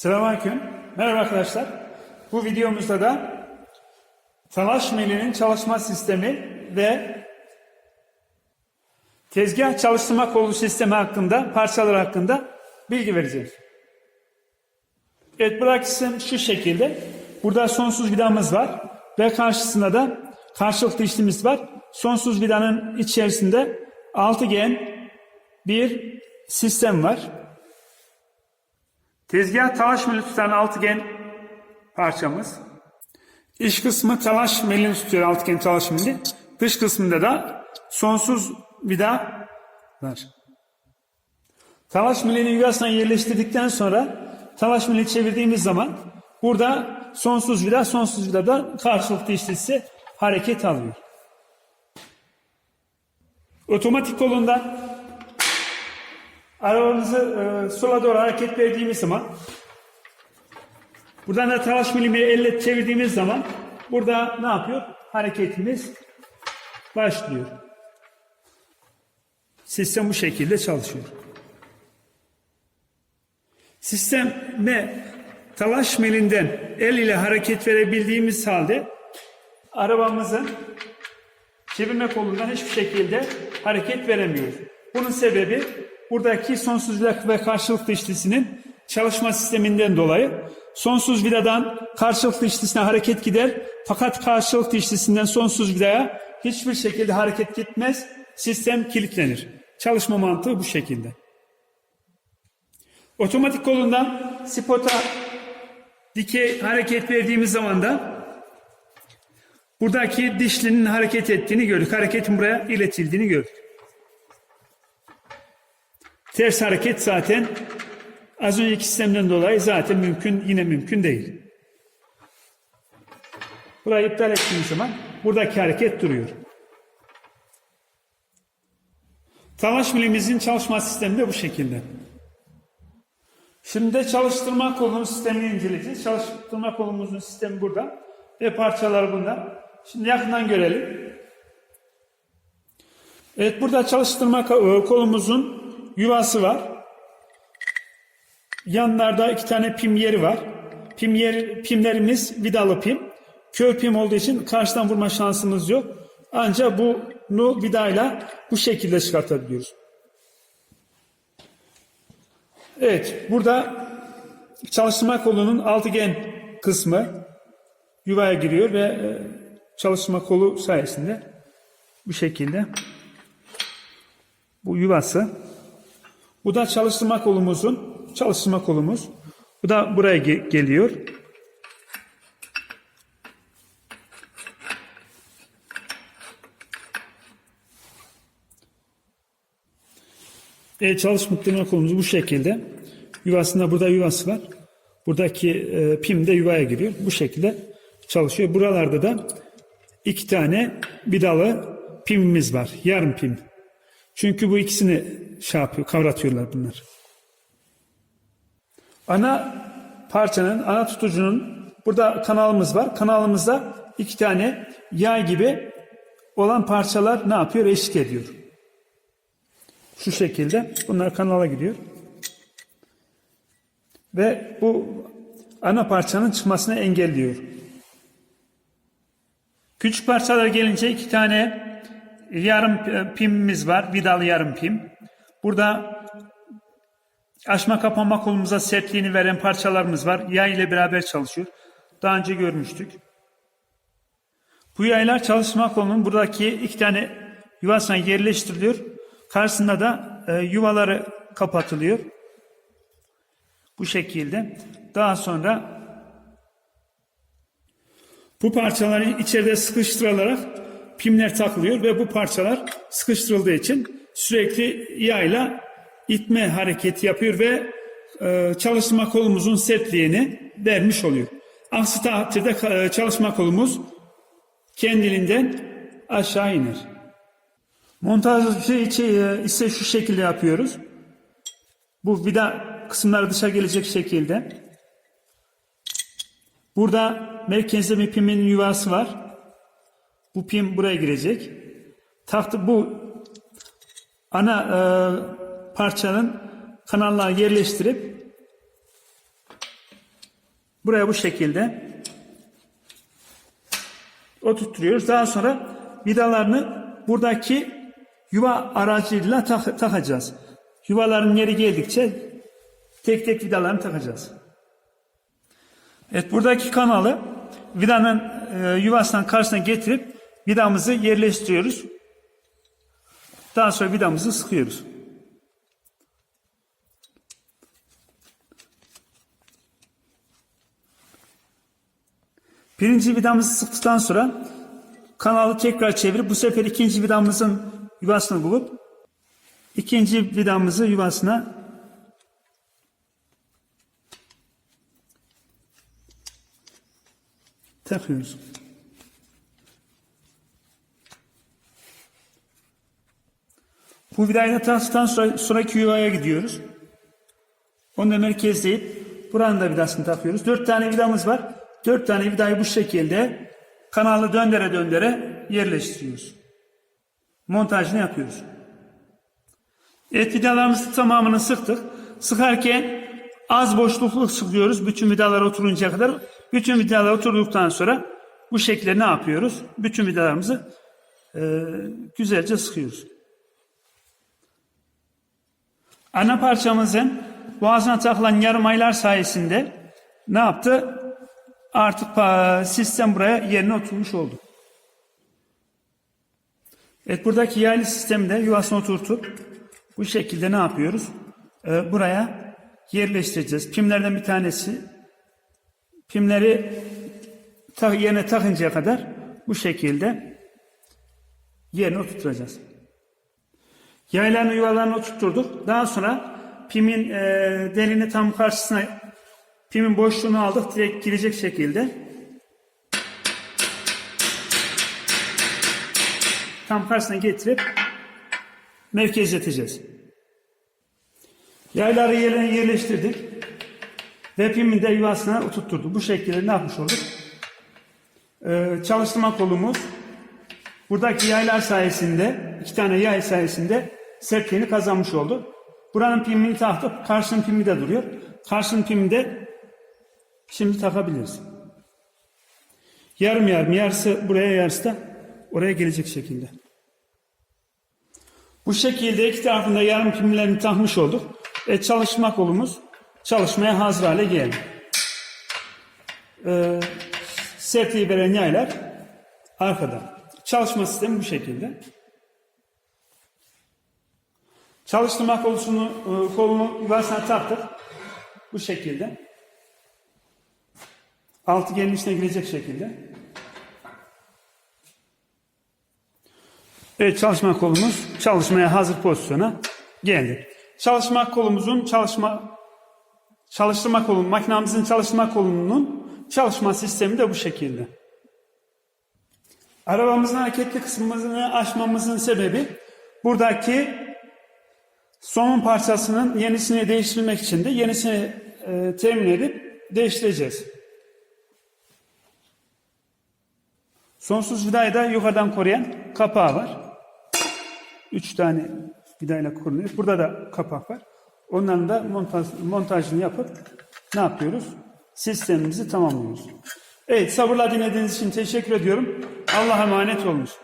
Selamünaleyküm. Merhaba arkadaşlar. Bu videomuzda da talaş milinin çalışma sistemi ve tezgah çalıştırma kolu sistemi hakkında, parçalar hakkında bilgi vereceğiz. Evet bu sistem şu şekilde. Burada sonsuz vidamız var ve karşısında da karşılıklı işlemiz var. Sonsuz vidanın içerisinde altıgen bir sistem var. Tezgah talaş tutan altıgen parçamız. İç kısmı talaş tutuyor altıgen talaş mili. Dış kısmında da sonsuz vida var. Talaş milini yuvasına yerleştirdikten sonra talaş milini çevirdiğimiz zaman burada sonsuz vida sonsuz vida da karşılıklı işlisi hareket alıyor. Otomatik kolunda arabamızı e, sola doğru hareket verdiğimiz zaman buradan da talaş milimi elle çevirdiğimiz zaman burada ne yapıyor? Hareketimiz başlıyor. Sistem bu şekilde çalışıyor. Sisteme talaş milinden el ile hareket verebildiğimiz halde arabamızın çevirme kolundan hiçbir şekilde hareket veremiyoruz. Bunun sebebi buradaki sonsuz vida ve karşılıklı işlisinin çalışma sisteminden dolayı sonsuz vidadan karşılıklı işlisine hareket gider fakat karşılıklı işlisinden sonsuz vidaya hiçbir şekilde hareket gitmez. Sistem kilitlenir. Çalışma mantığı bu şekilde. Otomatik kolundan spota dikey hareket verdiğimiz zaman da buradaki dişlinin hareket ettiğini gördük. Hareketin buraya iletildiğini gördük. Ters hareket zaten az önceki sistemden dolayı zaten mümkün yine mümkün değil. Burayı iptal ettiğimiz zaman buradaki hareket duruyor. Talaş milimizin çalışma sistemi de bu şekilde. Şimdi de çalıştırma kolunun sistemini inceleyeceğiz. Çalıştırma kolumuzun sistemi burada ve parçalar bunda. Şimdi yakından görelim. Evet burada çalıştırma kolumuzun yuvası var. Yanlarda iki tane pim yeri var. Pim yer, pimlerimiz vidalı pim. Kör pim olduğu için karşıdan vurma şansımız yok. Ancak bunu vidayla bu şekilde çıkartabiliyoruz. Evet, burada çalıştırma kolunun altıgen kısmı yuvaya giriyor ve e, çalıştırma kolu sayesinde bu şekilde bu yuvası. Bu da çalıştırma kolumuzun çalıştırma kolumuz. Bu da buraya ge- geliyor. E, çalıştırma kolumuz bu şekilde. Yuvasında burada yuvası var. Buradaki e, pim de yuvaya giriyor. Bu şekilde çalışıyor. Buralarda da iki tane vidalı pimimiz var. Yarım pim. Çünkü bu ikisini şey yapıyor, kavratıyorlar bunlar. Ana parçanın, ana tutucunun burada kanalımız var. Kanalımızda iki tane yay gibi olan parçalar ne yapıyor? Eşlik ediyor. Şu şekilde bunlar kanala gidiyor. Ve bu ana parçanın çıkmasını engelliyor. Küçük parçalar gelince iki tane yarım pimimiz var. Vidalı yarım pim. Burada açma kapanma kolumuza sertliğini veren parçalarımız var. Yay ile beraber çalışıyor. Daha önce görmüştük. Bu yaylar çalışma kolunun buradaki iki tane yuvasına yerleştiriliyor. Karşısında da e, yuvaları kapatılıyor. Bu şekilde. Daha sonra bu parçalar içeride sıkıştırılarak pimler takılıyor ve bu parçalar sıkıştırıldığı için sürekli yayla itme hareketi yapıyor ve e, çalışma kolumuzun sertliğini vermiş oluyor. Aksi takdirde e, çalışma kolumuz kendiliğinden aşağı iner. Montajı içi ise şu şekilde yapıyoruz. Bu vida kısımları dışa gelecek şekilde. Burada merkezde bir pimin yuvası var. Bu pim buraya girecek. Tahtı bu ana e, parçanın kanalına yerleştirip Buraya bu şekilde oturtuyoruz. Daha sonra vidalarını buradaki yuva aracıyla tak- takacağız. Yuvaların yeri geldikçe tek tek vidalarını takacağız. Evet buradaki kanalı vidanın e, yuvasından karşısına getirip vidamızı yerleştiriyoruz. Daha sonra vidamızı sıkıyoruz. Birinci vidamızı sıktıktan sonra kanalı tekrar çevirip bu sefer ikinci vidamızın yuvasını bulup ikinci vidamızı yuvasına takıyoruz. Bu vidayı da taktıktan sonra sonraki yuvaya gidiyoruz. Onu da merkezleyip buranın da vidasını takıyoruz. Dört tane vidamız var. Dört tane vidayı bu şekilde kanalı döndere döndere yerleştiriyoruz. Montajını yapıyoruz. Evet vidalarımızın tamamını sıktık. Sıkarken az boşluklu sıkıyoruz. Bütün vidalar oturuncaya kadar. Bütün vidalar oturduktan sonra bu şekilde ne yapıyoruz? Bütün vidalarımızı e, güzelce sıkıyoruz. Ana parçamızın boğazına takılan yarım aylar sayesinde ne yaptı? Artık pa- sistem buraya yerine oturmuş oldu. Evet buradaki yaylı sistemde yuvasına oturtup bu şekilde ne yapıyoruz? Ee, buraya yerleştireceğiz. Pimlerden bir tanesi pimleri yerine takıncaya kadar bu şekilde yerine oturtacağız. Yaylarını yuvalarını oturtturduk. Daha sonra pimin e, delini tam karşısına pimin boşluğunu aldık direkt girecek şekilde. Tam karşısına getirip merkezleteceğiz. Yayları yerine yerleştirdik. Ve pimin de yuvasına oturtturduk. Bu şekilde ne yapmış olduk? Ee, çalıştırma kolumuz buradaki yaylar sayesinde, iki tane yay sayesinde sertliğini kazanmış oldu. Buranın pimini taktık, karşının pimi de duruyor. Karşının pimi de şimdi takabiliriz. Yarım yarım, yarısı buraya, yarısı da oraya gelecek şekilde. Bu şekilde iki tarafında yarım pimlerini takmış olduk. Ve çalışma kolumuz çalışmaya hazır hale geldi. Ee, sertliği veren yaylar arkada. Çalışma sistemi bu şekilde. Çalıştırma kolusunu, e, kolunu yuvasına taktık. Bu şekilde. Altı gelin girecek şekilde. Evet çalışma kolumuz çalışmaya hazır pozisyona geldi. Çalışma kolumuzun çalışma çalıştırma kolu, makinamızın çalıştırma kolunun çalışma sistemi de bu şekilde. Arabamızın hareketli kısmını açmamızın sebebi buradaki somun parçasının yenisini değiştirmek için de yenisini e, temin edip değiştireceğiz. Sonsuz vidayı da yukarıdan koruyan kapağı var. Üç tane vidayla korunuyor. Burada da kapak var. Onların da montaj, montajını yapıp ne yapıyoruz? Sistemimizi tamamlıyoruz. Evet sabırla dinlediğiniz için teşekkür ediyorum. Allah'a emanet olunuz.